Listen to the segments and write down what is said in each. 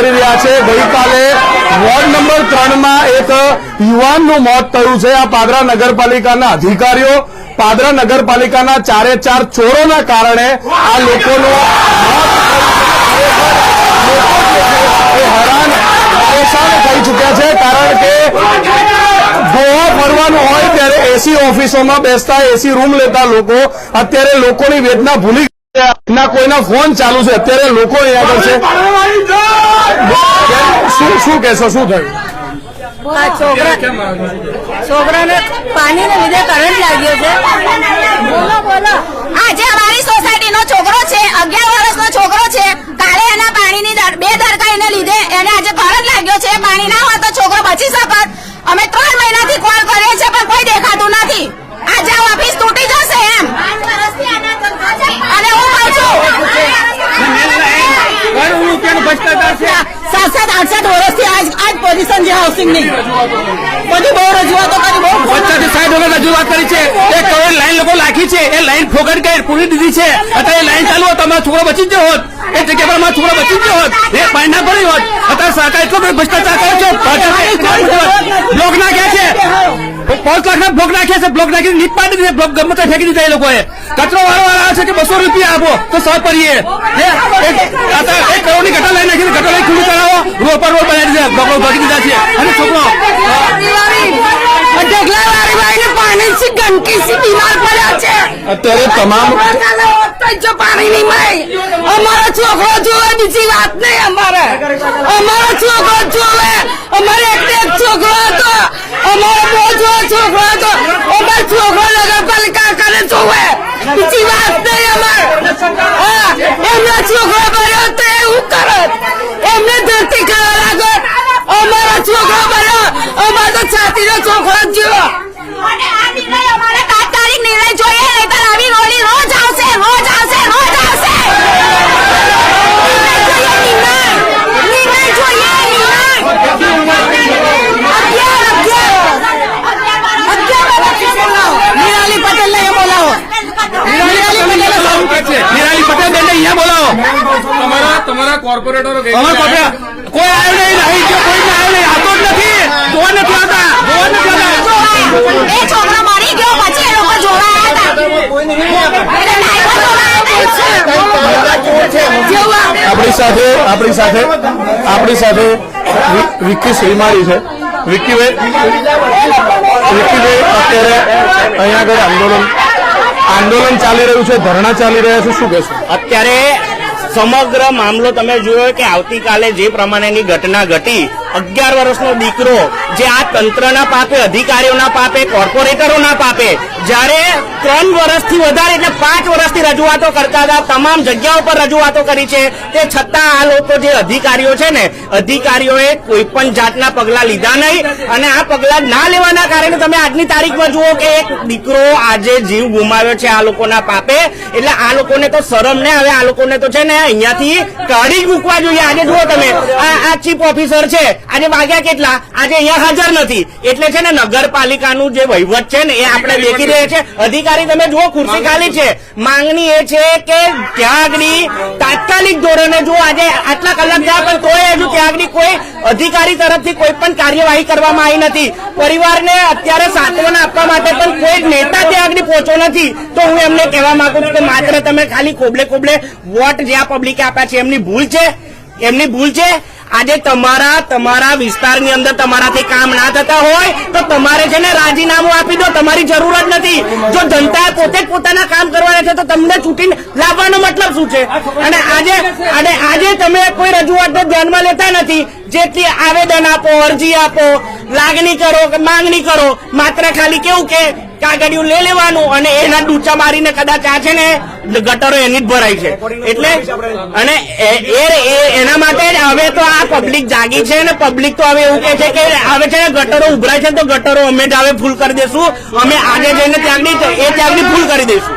કરી રહ્યા છે. ગઈકાલે વોર્ડ નંબર ત્રણમાં એક યુવાનનું મોત થયું છે. આ પાદરા નગરપાલિકાના અધિકારીઓ પાદરા નગરપાલિકાના ચારે ચાર ચોરોના કારણે આ લોકોનો હેરાન, પરેશાન થઈ ચૂક્યા છે. કારણ કે ગોવા ફરવાનું હોય ત્યારે એસી ઓફિસોમાં બેસતા એસી રૂમ લેતા લોકો અત્યારે લોકોની વેદના ભૂલી ના કોઈના ફોન ચાલુ છે. અત્યારે લોકો અહીંયા આગળ છે. શું શું કહેશો? શું થયું? છોકરાને પાણીને લીધે કરંટ લાગ્યો છે. બોલો બોલો. આજે અમારી સોસાયટીનો છોકરો છે અગિયાર વર્ષનો છોકરો છે. કાલે એના પાણીની બે દરકાઈને લીધે એને આજે કરંટ લાગ્યો છે. પાણી ના હોય તો છોકરો બચી શકત. અમે ત્રણ મહિનાથી કોલ કરીએ છીએ પણ કોઈ દેખાતું નથી આજે આ ઓફિસ તૂટી જશે એમ અને હું કહું છું સાત સાત આઠ સાત વર્ષથી આજ આજ પોઝિશન છે હાઉસિંગની બધી બહુ રજૂઆતો કરી બહુ પચાસ સાઠ વગર રજૂઆત કરી છે. એક કરોડ લાઈન લોકો લાખી છે. એ લાઈન ફોગટ કરી પૂરી દીધી છે. અત્યારે એ લાઈન ચાલુ હોત તો અમારો છોકરો બચી ગયો હોત. એ જગ્યા પર અમારો છોકરો બચી ગયો હોત. એ પાણી ના પડી હોત. અત્યારે સરકાર એટલો ભ્રષ્ટાચાર કરે છે. બ્લોક ક્યાં છે. પાંચ લાખના બ્લોક નાખ્યા છે બ્લોક નાખી નીટ પાડી દીધી બ્લોક ગમે ત્યાં ફેંકી દીધા એ લોકોએ. કચરો વાળો વાળા આવે છે કે બસો રૂપિયા આપો તો સો પરીએ એક કરોડની ગટર લઈ નાખી ગટર લઈ ખુલ્લું કરાવો. રોડ પર રોડ બનાવી દીધા બ્લોક ભાગી દીધા છે. અને છોકરો અત્યારે તમામ અમારો છોકરો જોવે બીજી વાત નહીં અમારે. અમારો છોકરો જોવે અમારે એક ને એક છોકરો હતો અમારો બહુ જો છોકરો હતો અમારો છોકરો નગરપાલિકા કરે જોવે બીજી વાત નહીં અમારે હા એમનો છોકરો ભર્યો તો એવું કરત એમને ધરતી કરવા લાગત અમારો છોકરો ભર્યો અમારો તો છાતીનો છોકરો જ જેવો અને આ નિર્ણય અમારે તાત્કાલિક નિર્ણય જોઈએ નહીંતર આવી રોલી રોજ આવશે રોજ આવશે રોજ આવશે નિર્ણય જોઈએ, નિર્ણય. નિર્ણય જોઈએ, નિર્ણય. અગિયાર, અગિયાર. અગિયાર વર્ષથી નિરાલી પટેલ ને બોલાવો નિરાલી પટેલ નિરાલી પટેલ બેનને અહીંયા બોલાવો તમારા તમારા કોર્પોરેટરો કોઈ આવ્યો નહીં નહીં ગયો કોઈ આવ્યો નહીં આવતો જ નથી જોવા નથી આવતા જોવા નથી આવતા. એ છોકરો મરી ગયો પછી એ લોકો જોવા. આપણી સાથે આપણી સાથે આપણી સાથે વિક્કી શ્રીમાળી છે. વિક્કીભાઈ વિક્કીભાઈ અત્યારે અહીંયા આગળ આંદોલન આંદોલન ચાલી રહ્યું છે ધરણા ચાલી રહ્યા છે શું કહેશો? અત્યારે સમગ્ર મામલો તમે જોયો કે આવતીકાલે જે પ્રમાણેની ઘટના ઘટી અગિયાર વર્ષનો દીકરો જે આ તંત્રના પાપે, અધિકારીઓના પાપે, કોર્પોરેટરોના પાપે જ્યારે ત્રણ વર્ષથી વધારે એટલે પાંચ વર્ષથી રજૂઆતો કરતા હતા, તમામ જગ્યાઓ પર રજૂઆતો કરી છે, તે છતાં આ લોકો જે અધિકારીઓ છે ને, અધિકારીઓએ કોઈ પણ જાતના પગલાં લીધા નહીં અને આ પગલાં ના લેવાના કારણે તમે આજની તારીખમાં જુઓ કે એક દીકરો આજે જીવ ગુમાવ્યો છે આ લોકોના પાપે, એટલે આ લોકોને તો શરમ ને, હવે આ લોકોને તો છે ને અહીંયાથી કાઢી જ મૂકવા જોઈએ. આજે જુઓ તમે, આ આ ચીફ ઓફિસર છે આજે વાગ્યા કેટલા? આજે અહીંયા હાજર નથી. એટલે છે ને નગરપાલિકાનું જે વહીવટ છે ને એ આપણે દેખી રહ્યા છે. અધિકારી તમે જુઓ ખુરશી ખાલી છે. માંગણી એ છે કે ત્યાં તાત્કાલિક ધોરણે જો આજે આટલા કલાક થયા પણ તોય હજુ ત્યાં કોઈ અધિકારી તરફથી કોઈ પણ કાર્યવાહી કરવામાં આવી નથી. પરિવારને અત્યારે સાંત્વના આપવા માટે પણ કોઈ નેતા ત્યાગની પહોંચ્યો નથી. તો હું એમને કહેવા માંગુ છું કે માત્ર તમે ખાલી કોબલે કોબલે વોટ જે આ પબ્લિકે આપ્યા છે એમની ભૂલ છે. એમની ભૂલ છે. આજે તમારા તમારા વિસ્તારની અંદર તમારાથી કામ ના થતા હોય, તો તમારે છે ને રાજીનામું આપી દો, તમારી જરૂર જ નથી. જો જનતાએ પોતે પોતાના કામ કરવાના છે, તો તમને ચૂંટીને લાવવાનો મતલબ શું છે? અને આજે અને આજે તમે કોઈ રજૂઆતને ધ્યાનમાં લેતા નથી. જેટલી આવેદન આપો, અરજી આપો, લાગણી કરો માંગણી કરો, માત્ર ખાલી કેવું કે કાગળિયું લઈ લેવાનું અને એના ડૂચા મારીને કદાચ આ છે ને ગટરો એની જ ભરાય છે. એટલે અને એ- એના માટે હવે તો આ પબ્લિક જાગી છે અને પબ્લિક તો હવે એવું કે છે કે હવે છે ને ગટરો ઉભરાય છે તો ગટરો અમે જ હવે ફૂલ કરી દેશું. અમે આજે જઈને ત્યાંની એ ત્યાંની ફૂલ કરી દઈશું.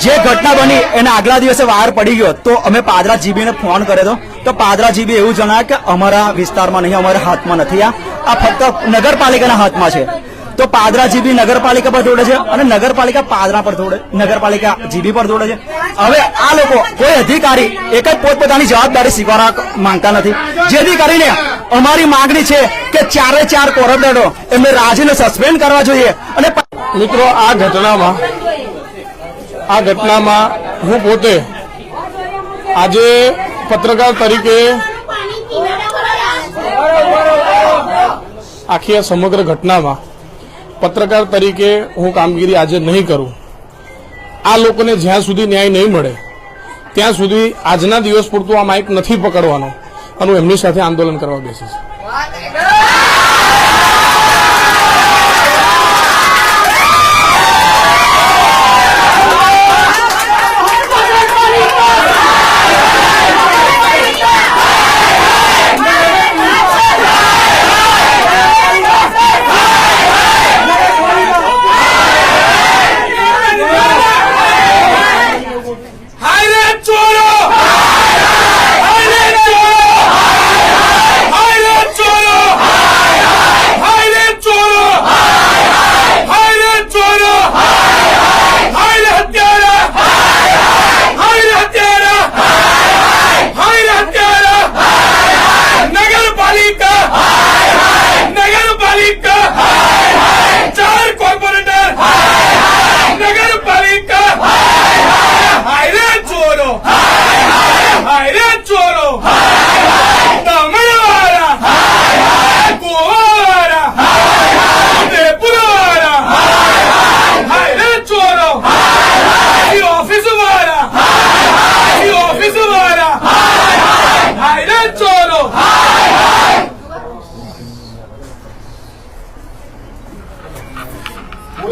જે ઘટના બની એના આગલા દિવસે વાયર પડી ગયો તો અમે પાદરા જીબીને ફોન કર્યો હતો. તો પાદરા જીબી એવું જણાય કે અમારા વિસ્તારમાં નહીં અમારા હાથમાં નથી આ. આ ફક્ત નગરપાલિકાના હાથમાં છે. તો પાદરા જીબી નગરપાલિકા પર દોડે છે અને નગરપાલિકા પાદરા પર દોડે, નગરપાલિકા જીબી પર દોડે છે. હવે આ લોકો કોઈ અધિકારી, એક જ પોતપોતાની જવાબદારી સ્વીકારવા માંગતા નથી. જેથી કરીને અમારી માંગણી છે કે ચારે ચાર કોરોડરો એમને રાજીને સસ્પેન્ડ કરવા જોઈએ અને મિત્રો, આ ઘટનામાં આ ઘટનામાં હું પોતે આજે પત્રકાર તરીકે આખી આ સમગ્ર ઘટનામાં પત્રકાર તરીકે હું કામગીરી આજે નહીં કરું. આ લોકોને જ્યાં સુધી ન્યાય નહીં મળે, ત્યાં સુધી આજના દિવસ પૂરતું આ માઇક નથી પકડવાનો. અને હું એમની સાથે આંદોલન કરવા બેસીશ.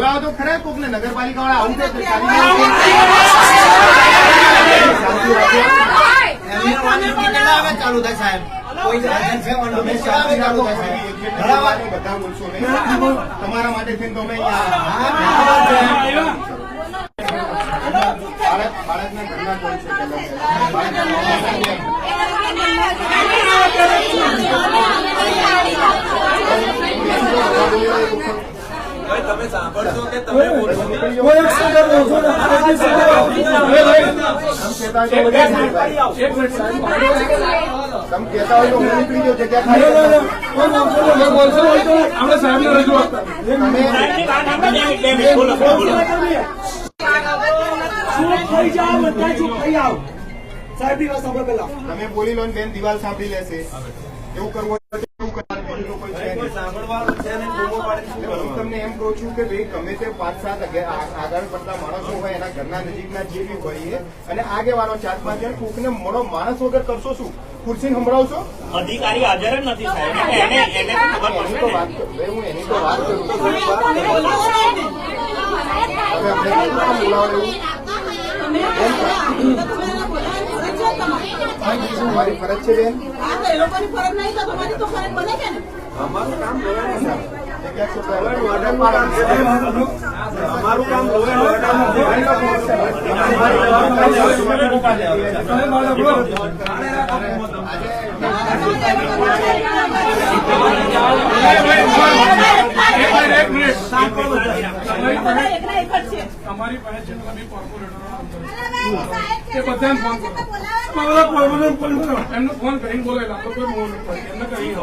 બોલાવો તો ખરા કોકને નગરપાલિકા વાળા આવું ચાલુ થાય સાહેબ. તમારા માટે થઈને તમે અમે બાળકના ઘરના કોણ છે પેલા? સાહેબને રજૂઆત તમે બોલી લો બેન દિવાલ સાંભળી લેશે. એવું કરવું હોય તો એવું કરવાનું. બીજું કોઈ છે નહીં. હું તમને એમ કહું છું કે ભાઈ ગમે તે પાંચ સાત આગળ પડતા માણસો હોય એના ઘરના નજીકના જે બી હોય અને આગેવાનો ચાર પાંચ જણ કોકને મોડો માણસ વગર કરશો શું? ખુરશી સંભળાવશો? અધિકારી હાજર જ નથી સાહેબ. એને તો. વાત હું એની તો વાત કરું છું. કેમ કામ ફરજ છે બેન. જગ્યા છે તો એક મિનિટ તમારી પાસે છે. તમે કોર્પોરેટર બધાને ફોન કરો એમનો ફોન કરીને નથી એમને કહી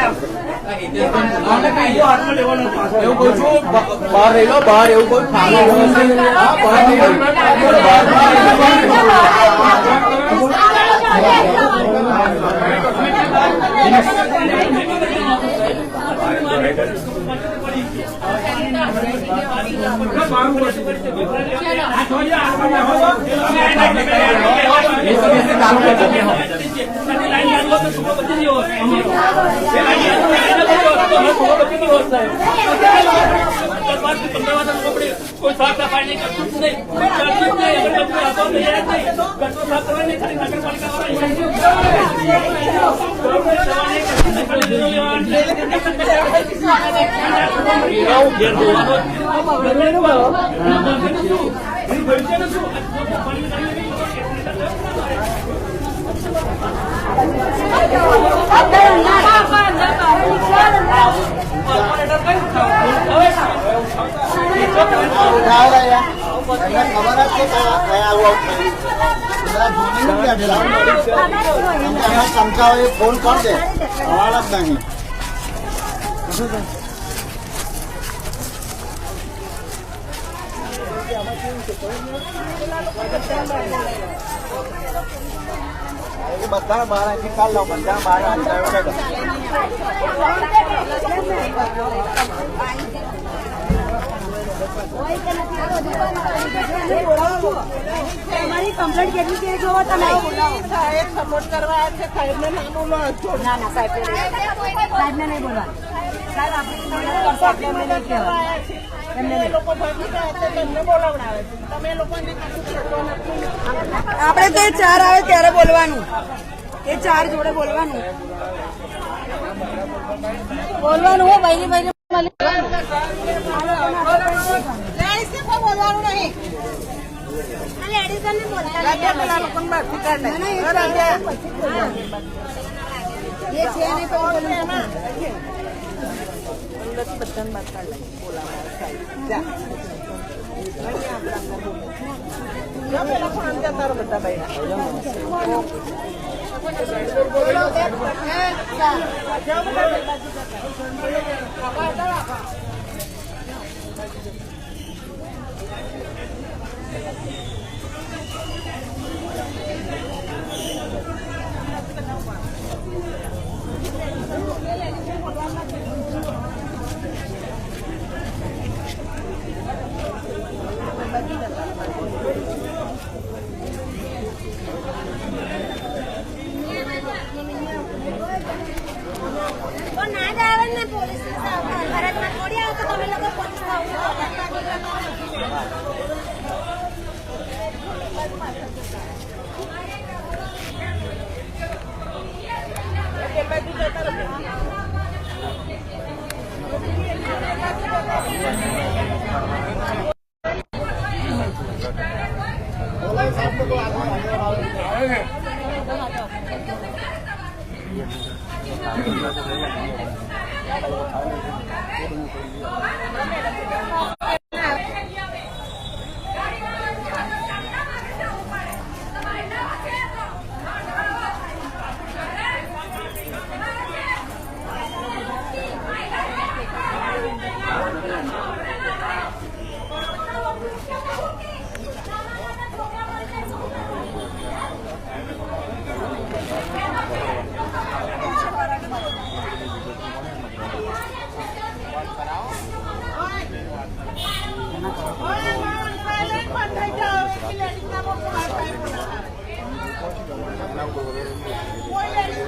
આપો એવું કહું છું બહાર રહી લો બહાર એવું કોઈ બહાર નહીં રહ્યું. ચાલુ પાંચથી પંદર વાર કરતું જ છે સાફ કરવાની નહીં, ખાલી નગરપાલિકા ફોન કર દે સવાલ જ નહીં બધા અહીંથી કાઢ લો બધા આવી તમારી કમ્પ્લેટ કેટલી છે જોવો તમે. સાહેબ સપોર્ટ કરવા છે. સાહેબને ના બોલો ના ના સાહેબ સાહેબને નહીં બોલવા સાહેબ આપણે નહીં કહેવાય. આપણે તો એ ચાર આવે ત્યારે બોલવાનું. એ ચાર જોડે બોલવાનું. બોલવાનું હો ભાઈ બૈરી બોલવાનું નહીં એ છે ને તો બોલવાનું તો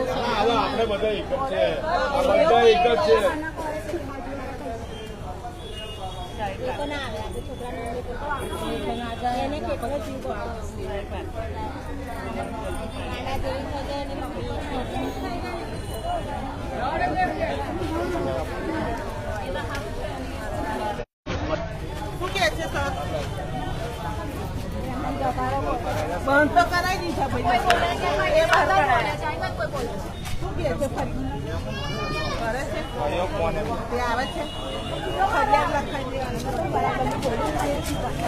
બધા એક જ છે બધા એક બંધ તો કરાવી દીધા ભાઈ એ બહાર કરાયા. શું કહે છે ફરી? કરે છે? તે આવે છે તો ફરિયાદ લખાઈ દેવાની બરાબર